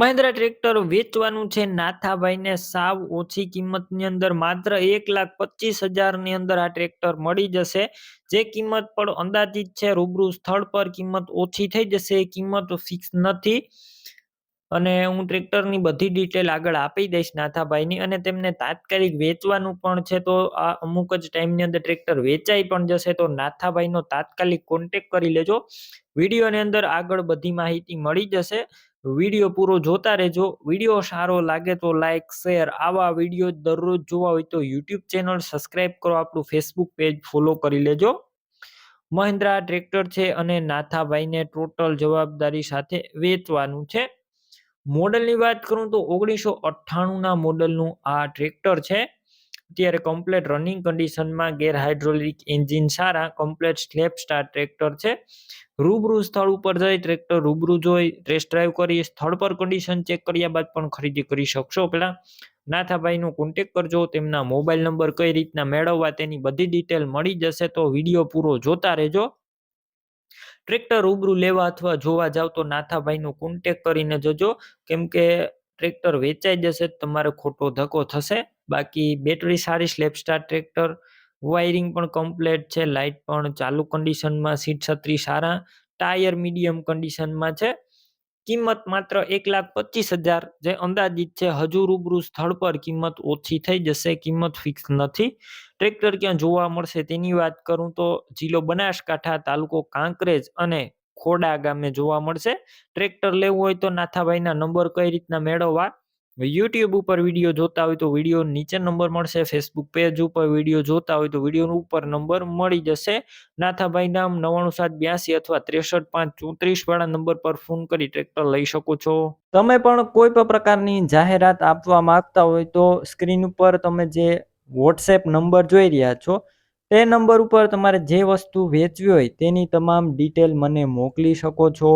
Mahindra tractor વેચવાનું છે. નાથાભાઈને સાવ ઓછી કિંમતની અંદર માત્ર એક લાખ પચીસ હજારની અંદર આ ટ્રેક્ટર મળી જશે. જે કિંમત પણ અંદાજિત છે, રૂબરૂ સ્થળ પર કિંમત ઓછી થઈ જશે. એ કિંમત ફિક્સ નથી. અને હું ટ્રેક્ટરની બધી ડિટેલ આગળ આપી દઈશ નાથાભાઈની. અને તેમને તાત્કાલિક વેચવાનું પણ છે, તો આ અમુક જ ટાઈમની અંદર ટ્રેક્ટર વેચાઈ પણ જશે, તો નાથાભાઈનો તાત્કાલિક કોન્ટેક કરી લેજો. વિડીયોની અંદર આગળ બધી માહિતી મળી જશે. વીડિયો પૂરો જોતા રહેજો. વીડિયો સારો લાગે તો લાઇક શેર આવા વીડિયો દરરોજ જોવા હોય તો યુટ્યુબ ચેનલ સબસ્ક્રાઈબ કરો. આપણું ફેસબુક પેજ ફોલો કરી લેજો. મહિન્દ્રા ટ્રેક્ટર છે અને નાથાભાઈને ટોટલ જવાબદારી સાથે વેચવાનું છે. મોડલની વાત કરું તો ઓગણીસો અઠ્ઠાણુંના મોડલનું આ ટ્રેક્ટર છે. અત્યારે કમ્પ્લેટ રનિંગ કન્ડિશનમાં ગેર હાઇડ્રોલિક એન્જિન સારા કમ્પ્લેટ સ્લેપ સ્ટાર ટ્રેક્ટર છે. રૂબરૂ સ્થળ ઉપર જઈ ટ્રેક્ટર રૂબરૂ જોઈ ટેસ્ટ ડ્રાઈવ કરી, સ્થળ પર કન્ડિશન ચેક કર્યા બાદ પણ ખરીદી કરી શકશો પેલા. નાથાભાઈનો કોન્ટેક કરજો, તેમના મોબાઈલ નંબર કઈ રીતના મેળવવા તેની બધી ડિટેલ મળી જશે તો વીડિયો પૂરો જોતા રહેજો. ટ્રેક્ટર રૂબરૂ લેવા અથવા જોવા જાવ તો નાથાભાઈનો કોન્ટેક કરીને જજો. કેમ કે ટ્રેક્ટર વેચાઈ જશે, તમારે ખોટો ધક્કો થશે. બાકી બેટરી સારી સ્લેપ સ્ટાર ટ્રેક્ટર વાયરિંગ પણ કમ્પ્લેટ છે લાઇટ પણ ચાલુ કન્ડિશનમાં સીટ છત્રી સારા ટાયર મીડિયમ કન્ડિશનમાં છે. કિંમત માત્ર એક લાખ પચીસ હજાર જે અંદાજિત છે, હજુ રૂબરૂ સ્થળ પર કિંમત ઓછી થઈ જશે, કિંમત ફિક્સ નથી. ટ્રેક્ટર ક્યાં જોવા મળશે તેની વાત કરું તો જિલ્લો બનાસકાંઠા, તાલુકો કાંકરેજ અને ખોડા ગામે જોવા મળશે. ટ્રેક્ટર લેવું હોય તો નાથાભાઈના નંબર કઈ રીતના મેળવવા? યુટ્યુબ ઉપર વીડિયો જોતા હોય તો વીડિયો નીચે નંબર મળશે ફેસબુક પેજ ઉપર વીડિયો જોતા હોય તો વીડિયો ઉપર નંબર મળી જશે. નાથાભાઈ નામ નવાણું સાત બ્યાસી અથવા ત્રેસઠ પાંચ ચોત્રીસ વાળા નંબર પર ફોન કરી ટ્રેક્ટર લઈ શકો છો. તમે પણ કોઈ પણ પ્રકારની જાહેરાત આપવા માંગતા હોય તો સ્ક્રીન ઉપર તમે જે વોટ્સએપ નંબર જોઈ રહ્યા છો, તે નંબર ઉપર તમારે જે વસ્તુ વેચવી હોય તેની તમામ ડિટેલ મને મોકલી શકો છો.